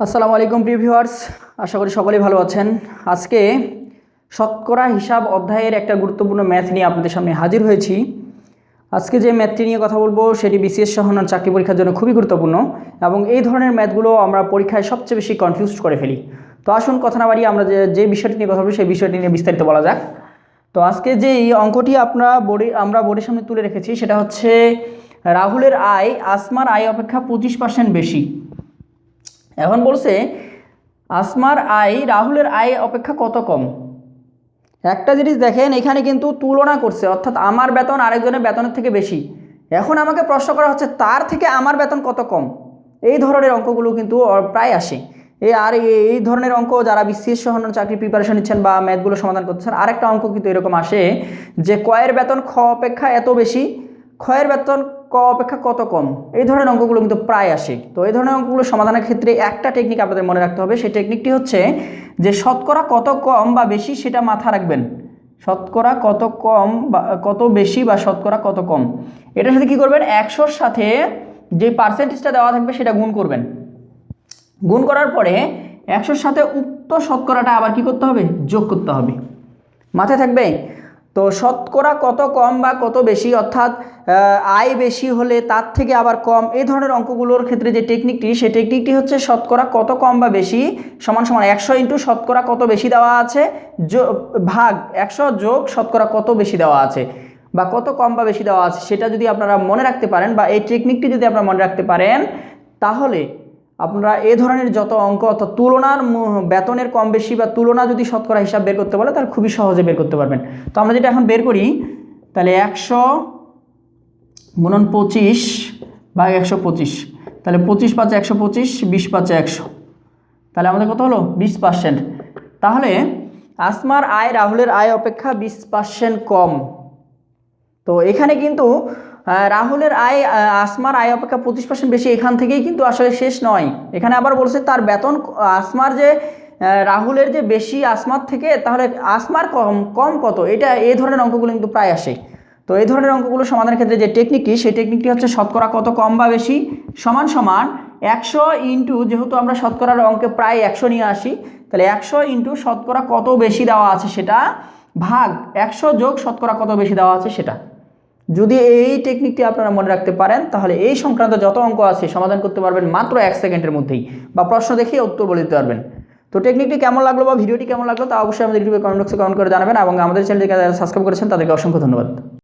আসসালামু আলাইকুম প্রিভিউয়ার্স আশা করি সকলেই ভালো আছেন। আজকে শতকরা হিসাব অধ্যায়ের একটা গুরুত্বপূর্ণ ম্যাথ নিয়ে আপনাদের সামনে হাজির হয়েছি। আজকে যে ম্যাথটি নিয়ে কথা বলব, সেটি বিসিএস সহ চাকরি পরীক্ষার জন্য খুবই গুরুত্বপূর্ণ এবং এই ধরনের ম্যাথগুলো আমরা পরীক্ষায় সবচেয়ে বেশি কনফিউজ করে ফেলি। তো আসুন, কথা না বাড়িয়ে আমরা যে যে বিষয়টি নিয়ে কথা বলব, সেই বিষয়টি নিয়ে বিস্তারিত বলা যাক। তো আজকে যে এই অঙ্কটি আপনারা বোর্ডে, আমরা বোর্ডের সামনে তুলে রেখেছি, সেটা হচ্ছে রাহুলের আয়, আসমার আয় অপেক্ষা পঁচিশ পার্সেন্ট বেশি। এখন বলছে, আসমার আয়, রাহুলের আয় অপেক্ষা কত কম? একটা জিনিস দেখেন, এখানে কিন্তু তুলনা করছে, অর্থাৎ আমার বেতন আরেকজনের বেতনের থেকে বেশি। এখন আমাকে প্রশ্ন করা হচ্ছে, তার থেকে আমার বেতন কত কম? এই ধরনের অঙ্কগুলো কিন্তু প্রায় আসে। এই আর এই- ধরনের অঙ্ক যারা বিসিএস সহ চাকরি প্রিপারেশন নিচ্ছেন বা ম্যাথগুলো সমাধান করতেছেন, আরেকটা অঙ্ক কিন্তু এরকম আসে যে, কয়ের বেতন খ অপেক্ষা এত বেশি, ক্ষয়ের বেতন ক অপেক্ষা কত কম? এই ধরনের অঙ্কগুলো কিন্তু প্রায় আসে। তো এই ধরনের অঙ্কগুলো সমাধানের ক্ষেত্রে একটা টেকনিক আপনাদের মনে রাখতে হবে। সেই টেকনিকটি হচ্ছে যে শতকরা কত কম বা বেশি সেটা মাথা রাখবেন। শতকরা কত কম বা কত বেশি বা শতকরা কত কম। এটার সাথে কী করবেন? একশোর সাথে যে পার্সেন্টেজটা দেওয়া থাকবে সেটা গুণ করবেন। গুণ করার পরে একশোর সাথে উক্ত শতকরাটা আবার কি করতে হবে? যোগ করতে হবে। মাথায় থাকবে? তো শতকরা কত কম বা কত বেশি? অর্থাৎ আয় বেশি হলে তার থেকে আবার কম। এই ধরনের অঙ্কগুলোর ক্ষেত্রে যে টেকনিকটি সেই টেকনিকটি হচ্ছে শতকরা কত কম বা বেশি? সমান সমান একশো ইন্টু শতকরা কত বেশি দেওয়া আছে? ভাগ একশো যোগ শতকরা কত বেশি দেওয়া আছে? বা কত কম বা বেশি দেওয়া আছে? সেটা যদি আপনারা মনে রাখতে পারেন বা এই টেকনিকটি যদি আপনারা মনে রাখতে পারেন, তাহলে আপনারা এ ধরনের যত অঙ্ক অর্থাৎ তুলনার বেতনের কম বেশি বা তুলনা যদি শতকরা হিসাব বের করতে বলে, তাহলে খুবই সহজে বের করতে পারবেন। তো আমরা যেটা এখন বের করি, তাহলে একশো গুণন পঁচিশ ভাগ একশো পঁচিশ। তাহলে পঁচিশ পাঁচে একশো পঁচিশ, বিশ পাঁচে একশো। তাহলে আমাদের কত হলো? বিশ পার্সেন্ট তাহলে আসমার আয়, রাহুলের আয় অপেক্ষা বিশ পার্সেন্ট কম। তো এখানে কিন্তু রাহুলের আয় আসমার আয় অপেক্ষা পঁচিশ পার্সেন্ট বেশি, এখান থেকেই কিন্তু আসলে শেষ নয়। এখানে আবার বলছে তার বেতন, আসমার যে রাহুলের যে বেশি, আসমার থেকে, তাহলে আসমার কম কম কত? এটা এই ধরনের অঙ্কগুলো কিন্তু প্রায় আসে। তো এই ধরনের অঙ্কগুলো সমাধানের ক্ষেত্রে যে টেকনিকটি সেই টেকনিকটি হচ্ছে শতকরা কত কম বা বেশি? সমান সমান একশো ইন্টু, যেহেতু আমরা শতকরার অঙ্কে প্রায় একশো নিয়ে আসি, তাহলে একশো ইন্টু শতকরা কত বেশি দেওয়া আছে সেটা ভাগ একশো যোগ শতকরা কত বেশি দেওয়া আছে সেটা। যদি এই টেকনিকটি আপনারা মনে রাখতে পারেন, তাহলে এই সংক্রান্ত যত অঙ্ক আছে সমাধান করতে পারবেন মাত্র এক সেকেন্ডের মধ্যেই, বা প্রশ্ন দেখে উত্তর বলে দিতে পারবেন। তো টেকনিকটি কেমন লাগল বা ভিডিওটি কেমন লাগল তা অবশ্যই আমাদের ইউটিউবে কমেন্ট বক্সে কমেন্ট করে জানাবেন, এবং আমাদের চ্যানেলটিকে যারা সাবস্ক্রাইব করেছেন তাদেরকে অসংখ্য ধন্যবাদ।